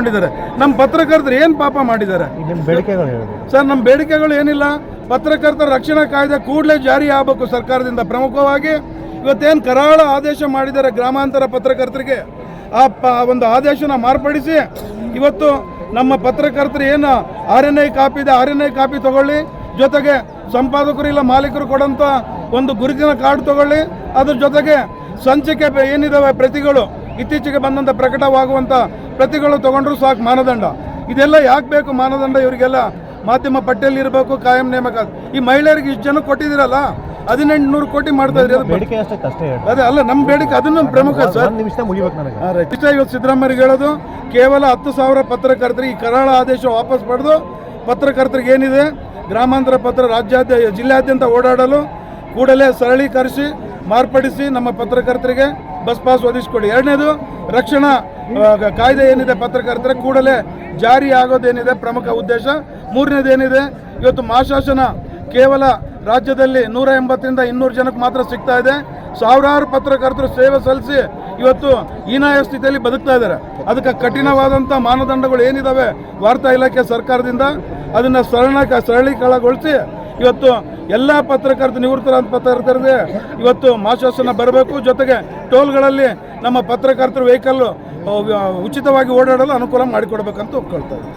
ಮಾಡಿದ್ದಾರೆ ನಮ್ಮ ಪತ್ರಕರ್ತರು ಏನು ಪಾಪ ಮಾಡಿದ್ದಾರೆ? ಸರ್ ನಮ್ಮ ಬೇಡಿಕೆಗಳು ಏನಿಲ್ಲ. ಪತ್ರಕರ್ತರ ರಕ್ಷಣಾ ಕಾಯ್ದೆ ಕೂಡಲೇ ಜಾರಿ ಆಗಬೇಕು ಸರ್ಕಾರದಿಂದ ಪ್ರಮುಖವಾಗಿ. ಇವತ್ತೇನು ಕರಾಳ ಆದೇಶ ಮಾಡಿದ್ದಾರೆ ಗ್ರಾಮಾಂತರ ಪತ್ರಕರ್ತರಿಗೆ? ಆ ಪ ಒಂದು ಆದೇಶನ ಮಾರ್ಪಡಿಸಿ ಇವತ್ತು ನಮ್ಮ ಪತ್ರಕರ್ತರು ಏನು ಆರ್ ಎನ್ ಐ ಕಾಪಿ ಇದೆ ಆರ್ ಎನ್ ಐ ಕಾಪಿ ತಗೊಳ್ಳಿ. ಜೊತೆಗೆ ಸಂಪಾದಕರು ಇಲ್ಲ ಮಾಲೀಕರು ಕೊಡೋಂಥ ಒಂದು ಗುರುತಿನ ಕಾರ್ಡ್ ತಗೊಳ್ಳಿ. ಅದ್ರ ಜೊತೆಗೆ ಸಂಚಿಕೆ ಏನಿದಾವೆ ಪ್ರತಿಗಳು? ಇತ್ತೀಚೆಗೆ ಬಂದಂಥ ಪ್ರಕಟವಾಗುವಂಥ ಪ್ರತಿಗಳು ತಗೊಂಡ್ರು ಸಾಕು ಮಾನದಂಡ. ಇದೆಲ್ಲ ಯಾಕೆ ಬೇಕು ಮಾನದಂಡ? ಇವರಿಗೆಲ್ಲ ಮಾಧ್ಯಮ ಪಟ್ಟಿಯಲ್ಲಿ ಇರಬೇಕು ಕಾಯಂ ನೇಮಕ. ಈ ಮಹಿಳೆಯರಿಗೆ ಇಷ್ಟು ಜನ ಕೊಟ್ಟಿದ್ದೀರಲ್ಲ ಹದಿನೆಂಟು ನೂರು ಕೋಟಿ ಮಾಡ್ತಾ ಇದ್ರಿ ಅದು ಅಲ್ಲ ನಮ್ಮ ಬೇಡಿಕೆ ಅದನ್ನು ಪ್ರಮುಖ ಸರ್. ಇಷ್ಟ ಇವತ್ತು ಸಿದ್ದರಾಮಯ್ಯಗೆ ಹೇಳೋದು ಕೇವಲ ಹತ್ತು ಸಾವಿರ ಪತ್ರಕರ್ತರಿಗೆ ಈ ಕರಾಳ ಆದೇಶ ವಾಪಸ್ ಪಡೆದು ಪತ್ರಕರ್ತರಿಗೆ ಏನಿದೆ? ಗ್ರಾಮಾಂತರ ಪತ್ರ ರಾಜ್ಯಾದ್ಯ ಜಿಲ್ಲಾದ್ಯಂತ ಓಡಾಡಲು ಕೂಡಲೇ ಸರಳೀಕರಿಸಿ ಮಾರ್ಪಡಿಸಿ ನಮ್ಮ ಪತ್ರಕರ್ತರಿಗೆ. ಬಸ್ ಪಾಸ್ ಒದಗಿಸ್ಕೊಡಿ ಎರಡನೇದು, ರಕ್ಷಣಾ ಕಾಯ್ದೆ ಏನಿದೆ ಪತ್ರಕರ್ತರ ಕೂಡಲೇ ಜಾರಿ ಆಗೋದೇನಿದೆ ಪ್ರಮುಖ ಉದ್ದೇಶ. ಮೂರನೇದೇನಿದೆ ಇವತ್ತು ಮಾಶಾಸನ ಕೇವಲ ರಾಜ್ಯದಲ್ಲಿ ನೂರ ಎಂಬತ್ತರಿಂದ ಇನ್ನೂರು ಜನಕ್ಕೆ ಮಾತ್ರ ಸಿಗ್ತಾ ಇದೆ. ಸಾವಿರಾರು ಪತ್ರಕರ್ತರು ಸೇವೆ ಸಲ್ಲಿಸಿ ಇವತ್ತು ಹೀನಾಯ ಸ್ಥಿತಿಯಲ್ಲಿ ಬದುಕ್ತಾ ಇದ್ದಾರೆ. ಅದಕ್ಕೆ ಕಠಿಣವಾದಂಥ ಮಾನದಂಡಗಳು ಏನಿದಾವೆ ವಾರ್ತಾ ಇಲಾಖೆ ಸರ್ಕಾರದಿಂದ, ಅದನ್ನು ಸರಳ, ಸರಳೀಕರಣಗೊಳಿಸಿ ಇವತ್ತು ಎಲ್ಲ ಪತ್ರಕರ್ತ ನಿವೃತ್ತರಾದ ಪತ್ರಕರ್ತರಿಗೆ ಇವತ್ತು ಮಾಶಾಸನ ಬರಬೇಕು. ಜೊತೆಗೆ ಟೋಲ್ಗಳಲ್ಲಿ ನಮ್ಮ ಪತ್ರಕರ್ತರು ವೆಹಿಕಲ್ ಉಚಿತವಾಗಿ ಓಡಾಡಲು ಅನುಕೂಲ ಮಾಡಿಕೊಡ್ಬೇಕಂತ ಒಪ್ಕೊಳ್ತಾ ಇದ್ದೀನಿ.